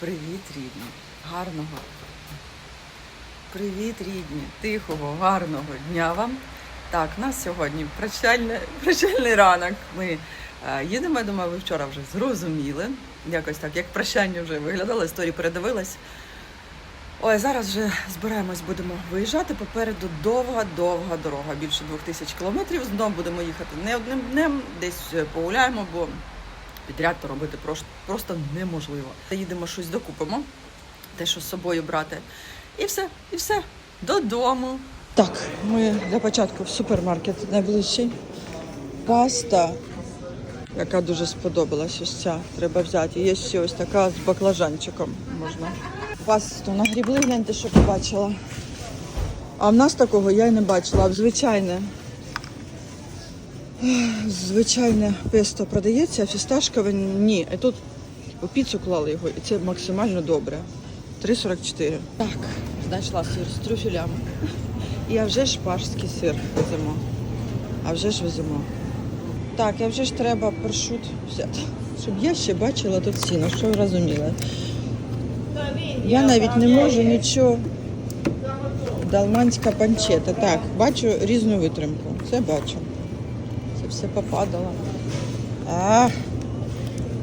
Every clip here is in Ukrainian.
Привіт, рідні, гарного. Привіт, рідні, тихого, гарного дня вам. Так, нас сьогодні прощальний, прощальний ранок. Ми е, їдемо, я думаю, ви вчора вже зрозуміли. Якось так, як прощання вже виглядало, історії передивилась. Ой, зараз вже збираємось, будемо виїжджати. Попереду довга-довга дорога, більше двох тисяч кілометрів. Знову будемо їхати не одним днем, десь е, погуляємо, бо підряд то робити просто, неможливо. Їдемо щось докупимо, те, що з собою брати. І все, і все. Додому. Так, ми для початку в супермаркет найближчий. Паста, яка дуже сподобалась, ось ця треба взяти. Є ще ось така з баклажанчиком можна. Пасту нагрібли, гляньте, що побачила. А в нас такого я й не бачила, а звичайне. Звичайне песто продається, а фісташкове ні. І тут у піцу клали його, і це максимально добре. 3,44. Так, знайшла сир з трюфелями. І а вже ж пашський сир веземо. А вже ж веземо. Так, а вже ж треба паршут взяти. Щоб я ще бачила тут ціну, що ви розуміли. Я навіть не можу нічого. Далманська панчета. Так, бачу різну витримку. Це бачу. Це все попадало. А,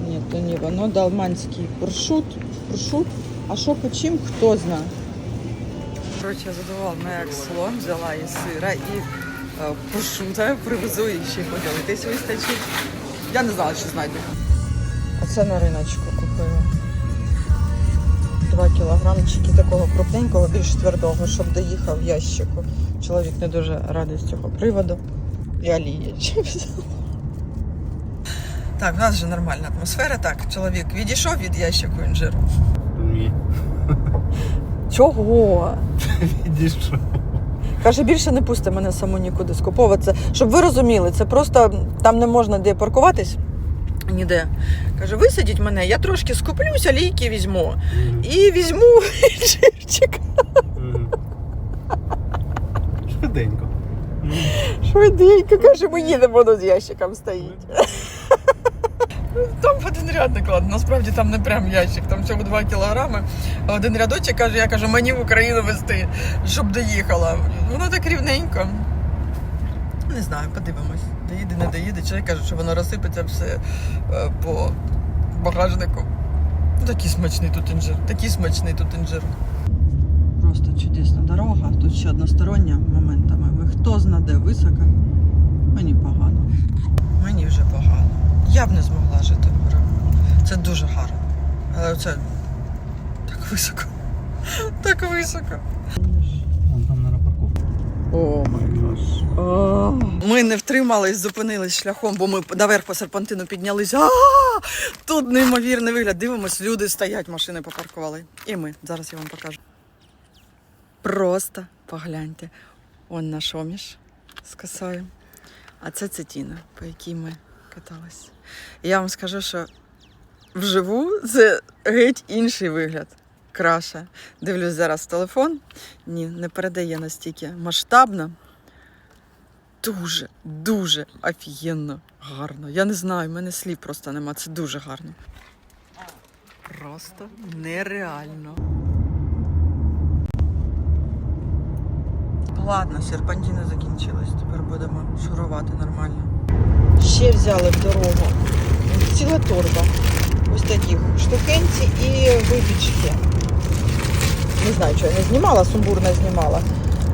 ні, то не воно далманський прошут. Прошут. А що по чим, хто знає. Коротше, задавала мене як слон, взяла і сира, і прошута, привезу і ще поділитись вистачить. Я не знала, що знайду. Оце на риночку купила. Два кілограмчики такого крупненького, більш твердого, щоб доїхав в ящику. Чоловік не дуже радий з цього приводу. І ще взяла. Так, у нас вже нормальна атмосфера. Так, чоловік відійшов від ящику інжиру. Ні. Чого? Відійшов. Каже, більше не пусти мене саму нікуди скуповуватися. Щоб ви розуміли, це просто там не можна де паркуватись. Ніде. Каже, висадіть мене, я трошки скуплюся, лійки візьму. І візьму живчик. Швиденько. Швиденько, каже, ми їдемо, воно з ящиком стоїть. Там в один ряд накладно. Насправді там не прям ящик, там всього 2 кілограми. А один рядочок каже, я кажу, мені в Україну везти, щоб доїхала. Воно так рівненько. Не знаю, подивимось. Доїде, не доїде. Чоловік каже, що воно розсипеться все е, по багажнику. Ну, Такий смачний тут інжир, такий смачний тут інжир. Просто чудесна дорога. Тут ще одностороння моментами. Хто зна де високо. Мені погано. Мені вже погано. Я б не змогла жити в Римі. Це дуже гарно. Але це так високо. Так високо. Вон там на парковку. О май Ми не втримались, зупинились шляхом, бо ми наверх по серпантину піднялися. А, Тут неймовірний вигляд. Дивимось, люди стоять, машини попаркували. І ми. Зараз я вам покажу. Просто погляньте. Он наш оміш з косою. А це цитіна, по якій ми катались. Я вам скажу, що вживу це геть інший вигляд. Краще. Дивлюсь зараз телефон. Ні, не передає настільки масштабно. Дуже, дуже офігенно гарно. Я не знаю, в мене слів просто нема. Це дуже гарно. Просто нереально. Ладно, серпантини закінчились. Тепер будемо шурувати нормально. Ще взяли в дорогу. Ціла торба. Ось таких штукенці і випічки. Не знаю, що я не знімала, сумбурно знімала.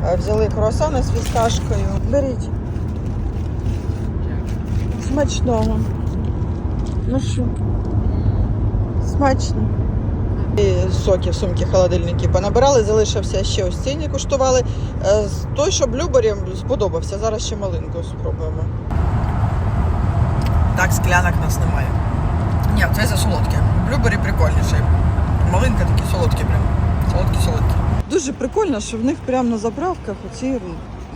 Е, Взяли круасани з фісташкою. Беріть. Смачного. Ну що? Смачно. Соки в сумки холодильники понабирали, залишився ще ось цей не куштували. Е, Той, що блюбері сподобався. Зараз ще малинку спробуємо. Так, склянок нас немає. Ні, це за солодке. Блюбері прикольніший. Малинка такі солодкі прям. Солодкі солодкі. Дуже прикольно, що в них прямо на заправках оці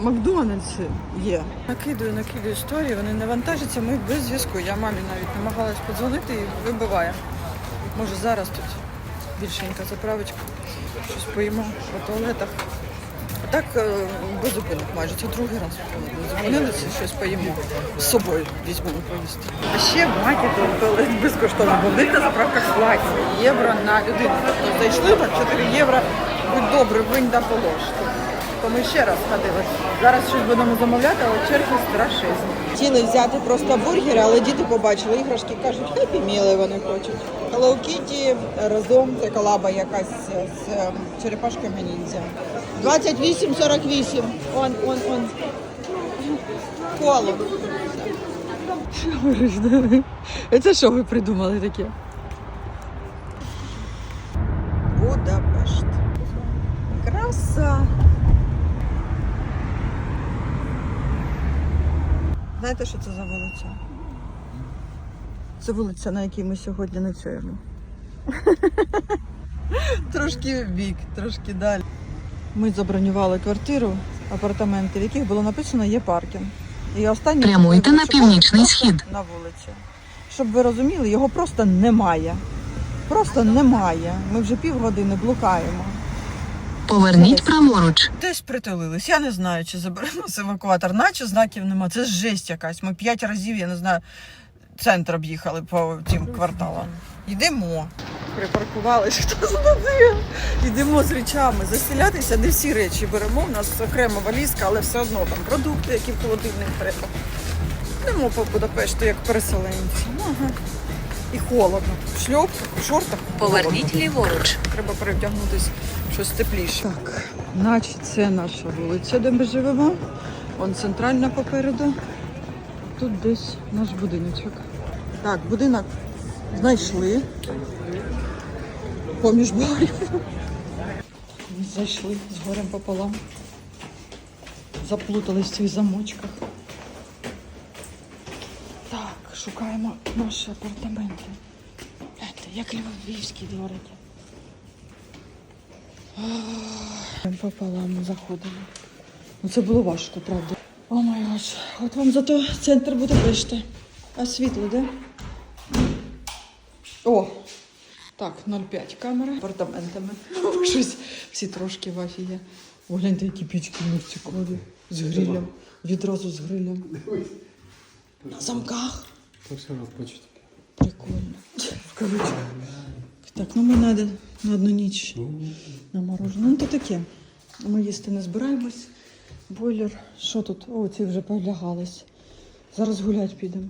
Макдональдси є. Накидую, накидую історії, вони не вантажаться, ми без зв'язку. Я мамі навіть намагалась подзвонити і вибиває. Може зараз тут більшенька заправочка. Щось поїмо по туалетах. А так е, без зупинок майже. Це другий раз зупинилися, щось поїмо. З собою візьмемо поїсти. А ще в маті туалет безкоштовно, бо в на заправках платять євро на людину. Тобто зайшли так 4 євро, будь добре, винь да положити. То ми ще раз ходили. Зараз щось будемо замовляти, але черги страшезні. Хотіли взяти просто бургери, але діти побачили іграшки, кажуть, хеппі міли вони хочуть. Hello Kitty разом це колаба якась з черепашками ніндзя. 28,48. Он, он, он. Коло. Це що ви придумали таке? Будапешт. Краса. Знаєте, що це за вулиця? Це вулиця, на якій ми сьогодні ночуємо. трошки в бік, трошки далі. Ми забронювали квартиру, апартаменти, в яких було написано є паркінг. І останнє Прямуйте на північний схід. На вулиці. Щоб ви розуміли, його просто немає. Просто немає. Ми вже півгодини блукаємо. Поверніть праворуч. Десь притулились. Я не знаю, чи заберемо евакуатор, наче знаків нема. Це ж жесть якась. Ми п'ять разів, я не знаю, центр об'їхали по тим кварталам. Йдемо. Припаркувалися, хто задає. Йдемо з речами. Заселятися, не всі речі беремо. У нас окрема валізка, але все одно там продукти, які в холодильник треба. Йдемо по Будапешту, як переселенці. Ага. І холодно. В шльопках, шортах. Поверніть ліворуч. Треба перевдягнутися щось тепліше. Так, наче це наша вулиця, де ми живемо. Вон центральна попереду. Тут десь наш будиночок. Так, будинок знайшли. Поміж барів. Ми зайшли з горем пополам. Заплутались в цих замочках. Так, шукаємо наші апартаменти. Гляньте, як львівські дворики. Пополам заходимо. Ну це було важко, правда. О май гаш. От вам зато центр Будапешта. А світло, де? О! Так, 0,5 камера апартаментами. Щось всі трошки ваші є. О, гляньте, які пічки в них цікаві. З грилем. Відразу з грилем. На замках. То все розпочати. Прикольно. Короче. Так, ну ми на, на одну ніч на мороженое. Ну то таке. Ми їсти не збираємось. Бойлер. Що тут? О, ці вже полягались. Зараз гулять підемо.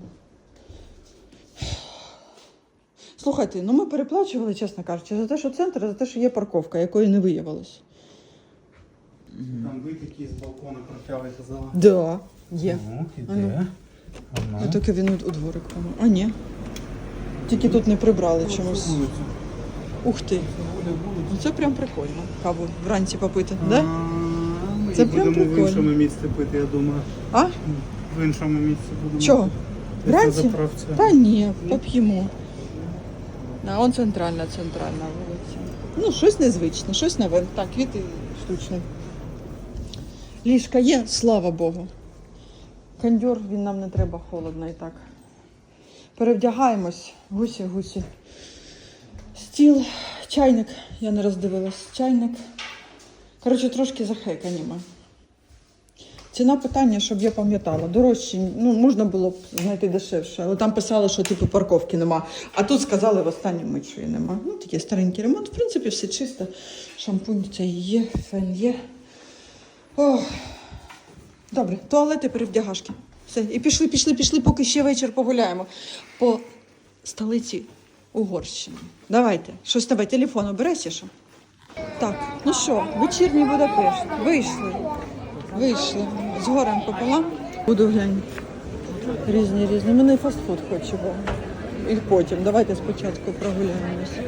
Слухайте, ну ми переплачували, чесно кажучи, за те, що центр, за те, що є парковка, якої не виявилось. Там витяки з балкона протягується зала. Да, є. Ну, А ну. Іде. А тільки він у, дворик. А, ні. Тільки тут не прибрали чомусь. Ух ти. Ну це прям прикольно. Каву вранці попити, да? Ми Це прям будемо в прикольно. іншому місці пити, я думаю. А? В іншому місці будемо. Чого? Вранці? Заправці. Та ні, поп'ємо. А он центральна, центральна вулиця. Ну, щось незвичне, щось нове. Так, квіти штучні. Ліжка є, слава Богу. Кондьор, він нам не треба холодно і так. Перевдягаємось, гусі, гусі. Стіл, чайник, я не роздивилась. Чайник. Коротше, трошки захекані ми. Ціна питання, щоб я пам'ятала. Дорожчі, ну можна було б знайти дешевше, але там писали, що типу парковки нема. А тут сказали в останню мить, що її нема. Ну, такий старенький ремонт. В принципі, все чисто. Шампунь це є, фен є. Ох. Добре, туалети перевдягашки. Все. І пішли, пішли, пішли, поки ще вечір погуляємо. По столиці Угорщини. Давайте. Щось тебе телефон оберешся, що? Так, ну що, вечірній Будапешт. Вийшли. Вийшли. З горем пополам. Буду глянь. Різні різні. Мене фастфуд хоче. І потім. Давайте спочатку прогуляємося.